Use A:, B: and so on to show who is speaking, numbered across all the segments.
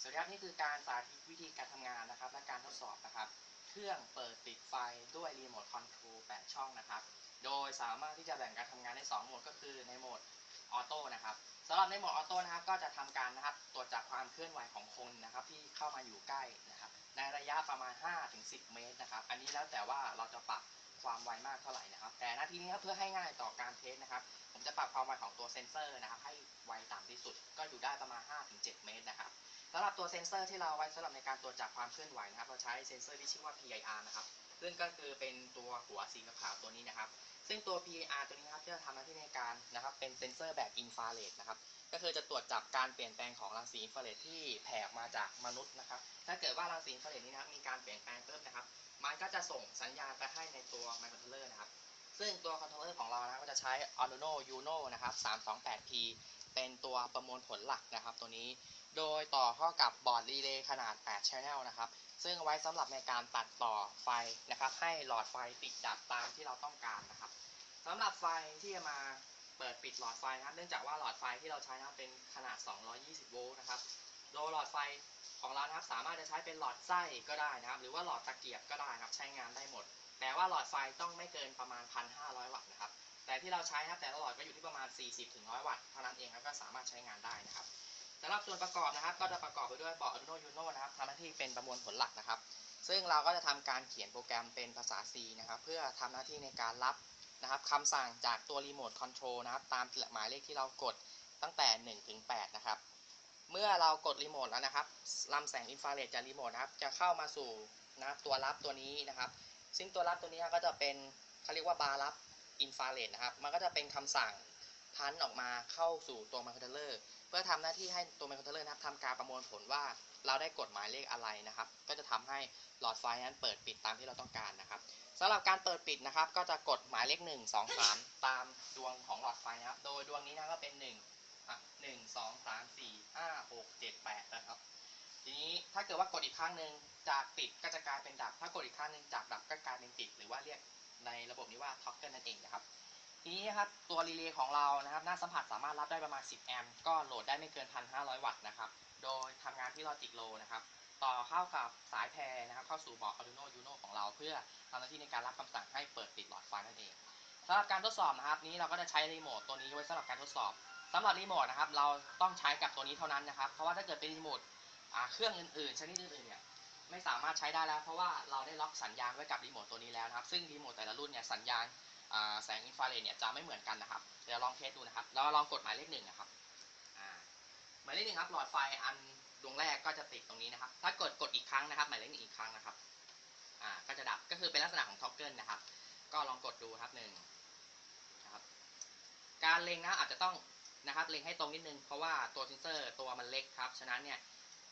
A: สวัสดีครับนี่คือการสาธิตวิธีการทำงานนะครับ และการทดสอบนะครับ เครื่องเปิดปิดไฟด้วยรีโมทคอนโทรล8ช่องนะครับ โดยสามารถที่จะแบ่งการทำงานได้ 2 โหมดก็คือในโหมดออโต้นะครับสำหรับในโหมดออโต้นะครับ ก็จะทำการนะครับตรวจจับความเคลื่อนไหวของคนนะครับ ที่เข้ามาอยู่ใกล้นะครับ ในระยะประมาณ 5-10 เมตรนะครับ อันนี้แล้วแต่ว่าเราจะปรับ ความไวมากเท่าไหร่นะครับ แต่หน้าที่นี้ครับเพื่อให้ง่ายต่อการเทสนะครับ ผมจะปรับความไวของตัวเซนเซอร์นะครับ ให้ไวต่ำที่สุดก็อยู่ได้ประมาณ 5-7 เมตรนะครับสำหรับตัวเซนเซอร์ที่เราไว้สำหรับในการตรวจจับความเคลื่อนไหวนะครับ เราใช้เซนเซอร์ที่ชื่อว่า PIR นะครับ ซึ่งก็คือเป็นตัวหัวสีขาวตัวนี้นะครับ ซึ่งตัว PIR ตัวนี้นะครับจะทำหน้าที่ในการนะครับ เป็นเซนเซอร์แบบอินฟราเรดนะครับ ก็คือจะตรวจจับการเปลี่ยนแปลงของรังสีอินฟราเรดที่แผ่ออกมาจากมนุษย์นะครับ ถ้าเกิดว่ารังสีอินฟราเรดนี้นะครับมีการเปลี่ยนแปลงปุ๊บนะครับ มันก็จะส่งสัญญาณไปให้ในตัวไมโครคอนโทรลเลอร์นะครับ ซึ่งตัวคอนโทรลเลอร์ของเรานะครับก็จะใช้ Arduino Uno นะครับ 328P เป็นตัวประมวลผลหลักนะครับ ตัวนี้ โดยต่อเข้ากับบอร์ดรีเลย์ขนาด 8 Channel นะครับ ซึ่งไว้สำหรับในการตัดต่อไฟนะครับ ให้หลอดไฟติดดับตามที่เราต้องการนะครับสำหรับไฟที่จะมาเปิดปิดหลอดไฟนะครับ เนื่องจากว่าหลอดไฟที่เราใช้นะครับเป็นขนาด 220 โวลต์นะครับ โดยหลอดไฟ ของเรานะครับสามารถจะใช้เป็นหลอดไส้ก็ได้นะครับ หรือว่าหลอดตะเกียบก็ได้ครับใช้งานได้หมด แต่ว่าหลอดไฟต้องไม่เกินประมาณ 1,500 วัตต์นะครับแต่ที่เราใช้นะครับแต่ละหลอดก็อยู่ที่ประมาณ 40-100 วัตต์เท่านั้นเองครับก็สามารถใช้งานได้นะครับสำหรับส่วนประกอบนะครับ ก็จะประกอบไปด้วยบอร์ด Arduino Uno นะครับทำหน้าที่เป็นประมวลผลหลักนะครับ ซึ่งเราก็จะทำการเขียนโปรแกรมเป็นภาษา C นะครับเพื่อทำหน้าที่ในการรับนะครับคำสั่งจากตัวรีโมทคอนโทรลนะครับตามหมายเลขที่เรากดตั้งแต่ 1 ถึง 8 นะครับ เมื่อเรากดรีโมทแล้วนะครับลำแสงอินฟราเรดจากรีโมทนะครับ จะเข้ามาสู่นะตัวรับตัวนี้นะครับ ซึ่งตัวรับตัวนี้ก็จะเป็นเขาเรียกว่าบาร์รับอินฟราเรดนะครับ มันก็จะเป็นคำสั่งพันออกมาเข้าสู่ตัวไมโครคอนโทเลอร์เพื่อทำหน้าที่ให้ตัวไมโครคอนโทเลอร์นะครับทำการประมวลผลว่าเราได้กดหมายเลขอะไรนะครับ ก็จะทำให้หลอดไฟนั้นเปิดปิดตามที่เราต้องการนะครับสำหรับการเปิดปิดนะครับ ก็จะกดหมายเลข 1 2 3 ตามดวงของหลอดไฟนะครับ โดยดวงนี้นะก็เป็น 1 อะ1 2 3 4 5 6 7 8นะครับ ทีนี้ถ้าเกิดว่ากดอีกครั้งหนึ่งจากติดก็จะกลายเป็นดับ ถ้ากดอีกครั้งหนึ่งจากดับก็กลายเป็นติด หรือว่าเรียกในระบบนี้ว่าท็อกเกิลนั่นเองนะครับ ทีนี้ครับตัวรีเลย์ของเรานะครับหน้าสัมผัสสามารถรับได้ประมาณ 10 แอมป์ก็โหลดได้ไม่เกิน 1,500 วัตต์นะครับ โดยทำงานที่ลอจิกโลนะครับต่อเข้ากับสายแพรนะครับเข้าสู่บอร์ด Arduino Uno ของเราเพื่อทำหน้าที่ในการรับคำสั่งให้เปิดปิดหลอดไฟนั่นเองสำหรับการทดสอบนะครับนี้เราก็จะใช้รีโมทตัวนี้ไว้สำหรับการทดสอบ สำหรับรีโมทนะครับเราต้องใช้กับตัวนี้เท่านั้นนะครับ เพราะว่าถ้าเกิดเป็นรีโมทเครื่องอื่นๆชนิดอื่นๆเนี่ยไม่สามารถใช้ได้แล้ว เพราะว่าเราได้ล็อกสัญญาณไว้กับรีโมทตัวนี้แล้วนะครับ ซึ่งรีโมทแต่ละรุ่นเนี่ยสัญญาณาแสงอินฟราเรดเนี่ยจะไม่เหมือนกันนะครับเดี๋ยวลองเทสดูนะครับเราลองกดหมายเลขหนึ่งนะครับหมายเลขหนึ่งครับหลอดไฟอันดวงแรกก็จะติดตรงนี้นะครับ ถ้ากดกดอีกครั้งนะครับ หมายเลขหนึ่งอีกครั้งนะครับอ่าก็จะดับก็คือเป็นลักษณะของท็อกเกิลนะครับ ก็ลองกดดูครับหนึ่งนะครับ การเล็งนะอาจจะต้อง นะครับเล็งให้ตรงนิดนึงเพราะว่าตัวเซนเซอร์ตัวมันเล็กครับฉะนั้นเนี่ย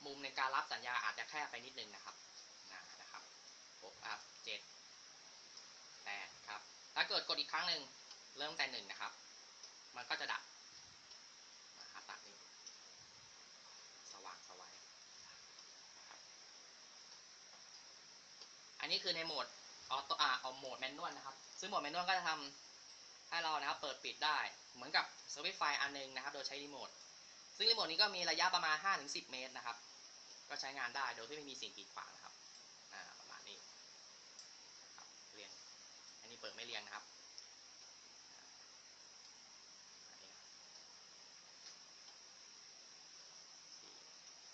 A: มุมในการรับสัญญาอาจจะแคบไปนิดนึงนะครับนะครับหกครับเจ็ดแปดครับถ้าเกิดกดอีกครั้งหนึ่งเริ่มแต่หนึ่งนะครับ มันก็จะดับนะครับตัดนี้สว่างสวัยอันนี้คือในโหมดออโต้อ่าเอาโหมดแมนนวลนะครับ ซึ่งโหมดแมนนวลก็จะทำให้เรานะครับเปิดปิดได้ เหมือนกับสวิตช์ไฟอันหนึงนะครับ โดยใช้รีโมทซึ่งรีโมทนี้ก็มีระยะประมาณ 5-10 เมตรนะครับ ก็ใช้งานได้โดยที่ไม่มีสิ่งกีดขวางนะครับประมาณนี้ครับเรียงอันนี้เปิดไม่เรียงนะครับ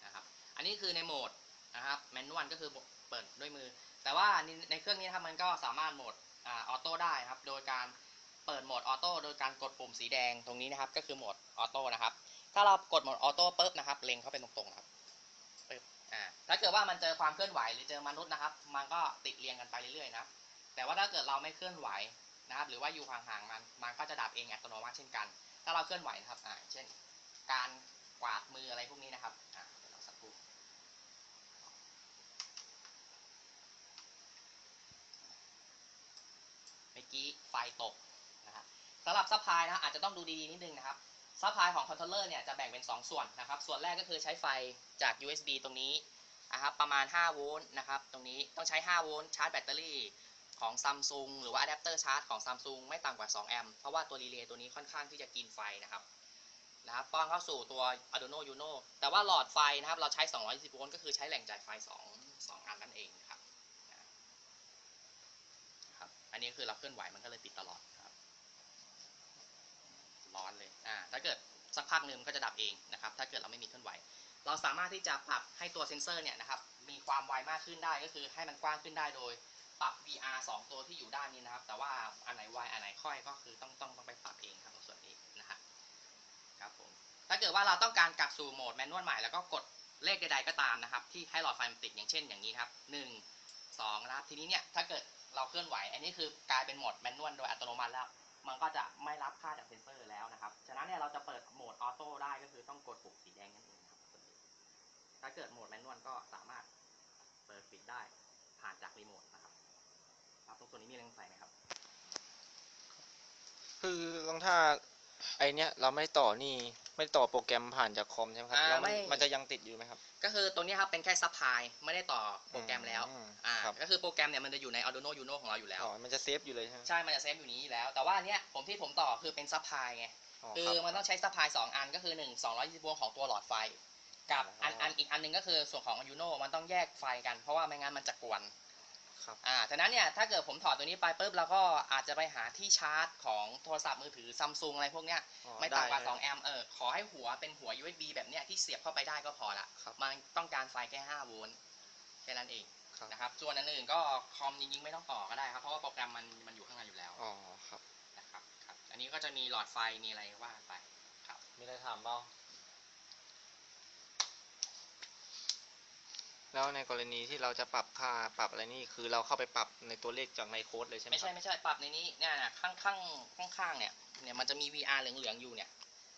A: นะครับ อันนี้คือในโหมดนะครับแมนนวลก็คือเปิดด้วยมือ แต่ว่าในเครื่องนี้ครับมันก็สามารถโหมดอออโต้ได้นะครับ โดยการ เปิดโหมดออโต้โดยการกดปุ่มสีแดงตรงนี้นะครับ ก็คือโหมดออโต้นะครับ ถ้าเรากดโหมดออโต้ปุ๊บนะครับ เล็งเข้าไปตรงๆครับปึ๊บอ่าถ้าเกิดว่ามันเจอความเคลื่อนไหวหรือเจอมนุษย์นะครับ มันก็ติดเรียงกันไปเรื่อยๆนะแต่ว่าถ้าเกิดเราไม่เคลื่อนไหวนะครับ หรือว่าอยู่ห่างๆมัน มันก็จะดับเองอัตโนมัติเช่นกัน ถ้าเราเคลื่อนไหวนะครับอ่าเช่น การกวาดมืออะไรพวกนี้นะครับอ่าเดี๋ยวเราสักครู่เมื่อกี้ไฟตก สำหรับซัพพลายนะอาจจะต้องดูดีๆนิดนึงนะครับซัพพลายของคอนโทรลเลอร์เนี่ยจะแบ่งเป็น 2 ส่วนนะครับ ส่วนแรกก็คือใช้ไฟจาก USB ตรงนี้นะครับประมาณ 5 โวลต์นะครับ ตรงนี้ต้องใช้ 5 โวลต์ชาร์จแบตเตอรี่ของซัมซุงหรือว่าอะแดปเตอร์ชาร์จของซัมซุงไม่ต่ำกว่า 2 แอมป์เพราะว่าตัวรีเลย์ตัวนี้ค่อนข้างที่จะกินไฟนะครับนะครับป้อนเข้าสู่ตัว Arduino Uno แต่ว่าหลอดไฟนะครับ เราใช้ 220 โวลต์ก็คือใช้แหล่งจ่ายไฟ 2 2 อันนั่นเองนะครับนะครับ อันนี้คือเราเคลื่อนไหวมันก็เลยปิดตลอด ร้อนเลยอ่าถ้าเกิดสักพักหนึ่งมันก็จะดับเองนะครับถ้าเกิดเราไม่มีเคลื่อนไหว เราสามารถที่จะปรับให้ตัวเซ็นเซอร์เนี่ยนะครับมีความไวมากขึ้นได้ก็คือให้มันกว้างขึ้นได้โดยปรับ VR 2 ตัวที่อยู่ด้านนี้นะครับ แต่ว่าอันไหนไวอันไหนค่อยก็คือต้องต้องต้องไปปรับเองครับในส่วนนี้นะฮะครับผมถ้าเกิดว่าเราต้องการกลับสู่โหมดแมนนวลใหม่แล้วก็กดเลขใดๆก็ตามนะครับ ที่ให้หลอดไฟมันติดอย่างเช่นอย่างนี้ครับหนึ่งสองนะครับทีนี้เนี่ยถ้าเกิดเราเคลื่อนไหว อันนี้คือกลายเป็นโหมดแมนนวลโดยอัตโนมัติแล้ว มันก็จะไม่รับค่าจากเซนเซอร์แล้วนะครับ ฉะนั้นเนี่ยเราจะเปิดโหมดออโต้ได้ก็คือต้องกดปุ่มสีแดงนั่นเองครับตัวนี้ถ้าเกิดโหมดแมนนวลก็สามารถเปิดปิดได้ผ่านจากรีโมทนะครับครับตรงส่วนนี้มีอะไรสงสัยไหมครับ
B: คือลองถ้า ไอเนี้ยเราไม่ต่อนี่ไม่ต่อโปรแกรมผ่านจากคอมใช่ไหมครับ
A: อ่า
B: แล้วมัน
A: ไม่
B: มันจะยังติดอยู่ไหมครับ
A: ก็คือตรงนี้ครับเป็นแค่ซัพพลายไม่ได้ต่อโปรแกรมแล้ว
B: อืม
A: อ่า
B: ครับ
A: ก็คือโปรแกรมเนี่ยมันจะอยู่ใน Arduino Uno ของเราอยู่แล้ว
B: อ๋อมันจะเซฟอยู่เลยใช่ไหม
A: ใช่ มันจะเซฟอยู่นี้อยู่แล้ว แต่ว่าอันเนี้ยผมที่ผมต่อคือเป็นซัพพลายไงคือ
B: รับ
A: มันต้องใช้ซัพพลายสองอันก็คือหนึ่งสองร้อยยี่สิบโวลต์ของตัวหลอดไฟ กับอัน
B: อ๋ออั
A: อันอีกอันหนึงก็คือส่วนของ Arduino มันต้องแยกไฟกัน เพราะว่าไม่งั้นมันจะกวน
B: ครับ
A: อ่าฉะนั้นเนี่ยถ้าเกิดผมถอดตัวนี้ไปปุ๊บเราก็อาจจะไปหาที่ชาร์จของโทรศัพท์มือถือซัมซุงอะไรพวกเนี้ย
B: อ๋อ
A: ไม่ต่ำกว่า
B: ด้
A: 2แอมป์เออขอให้หัวเป็นหัว USB แบบเนี้ยที่เสียบเข้าไปได้ก็พอละ
B: ครับ
A: มันต้องการไฟแค่5โวลต์แค่นั้นเอง
B: ครับ
A: นะครับส่วนอันอื่นก็คอมจริงๆไม่ต้องต่อก็ได้ครับเพราะว่าโปรแกรมมันมันอยู่ข้างในอยู่แล้ว
B: อ๋อครับ
A: นะครับครับอันนี้ก็จะมีหลอดไฟมีอะไรว่าไปครับ
B: มีอะไรถามเปล่า แล้วในกรณีที่เราจะปรับค่าปรับอะไรนี่คือเราเข้าไปปรับในตัวเลขจากในโค้ดเลยใช่ไหม
A: ไม่
B: ค
A: ใช่
B: รับ
A: ไม่ใช่ปรับในนี้เนี่ยนะข้างข้างข้างข้างๆเนี่ยเนี่ยมันจะมี VR เหลืองๆอยู่เนี่ย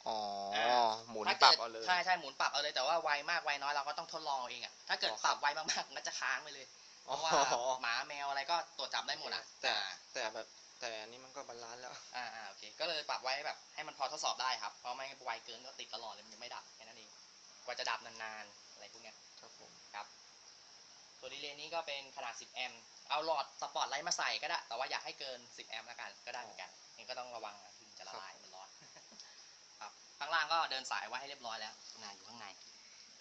B: อ๋อ
A: อ่า
B: หมุน
A: ถ้า
B: ปรั
A: เกิ
B: บ
A: ด
B: เอาเลย
A: ใช่ใช่หมุนปรับเอาเลยแต่ว่าไวมากไวน้อยเราก็ต้องทดลองเอาเองอะถ้าเกิด
B: อ๋อ
A: ป
B: ครับ
A: รับไวมากๆมันก็จะค้างไปเลยเพ
B: อ๋อ
A: ราะว่าหมาแมวอะไรก็ตรวจจับได้หมดอะ
B: แต่
A: อ่า
B: แต่แบบแต่อันนี้มันก็บาลานซ์แล้ว
A: อ่าอ่าโอเคก็เลยปรับไว้แบบให้มันพอทดสอบได้ครับเพราะไม่งั้นไวเกินก็ติดตลอดเลยมันจะไม่ดับแค่นั้นเองกว่าจะดับนานๆ อะไรพวกเนี้ย
B: ครับผม
A: ครับ ตัวดีเลย์นี้ก็เป็นขนาด 10 แอมป์เอาหลอดสปอตไลท์มาใส่ก็ได้ แต่ว่าอยากให้เกิน 10 แอมป์แล้วกันก็ได้เหมือนกันนี่ก็ต้องระวังนะถึงจะละลายมันร้อนครับข้างล่างก็เดินสายไว้ให้เรียบร้อยแล้วงานอยู่ข้างใน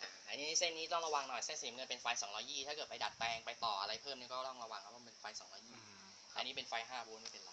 A: อ่าอันนี้เส้นนี้ต้องระวังหน่อยเส้นสีน้ำเงินเป็นไฟ 220 ถ้าเกิดไปดัดแปลงไปต่ออะไรเพิ่มนี่ก็ต้องระวังครับว่ามันเป็นไฟ 220 อันนี้เป็นไฟ5โวลต์ไม่เป็นไรไม่แยกกัน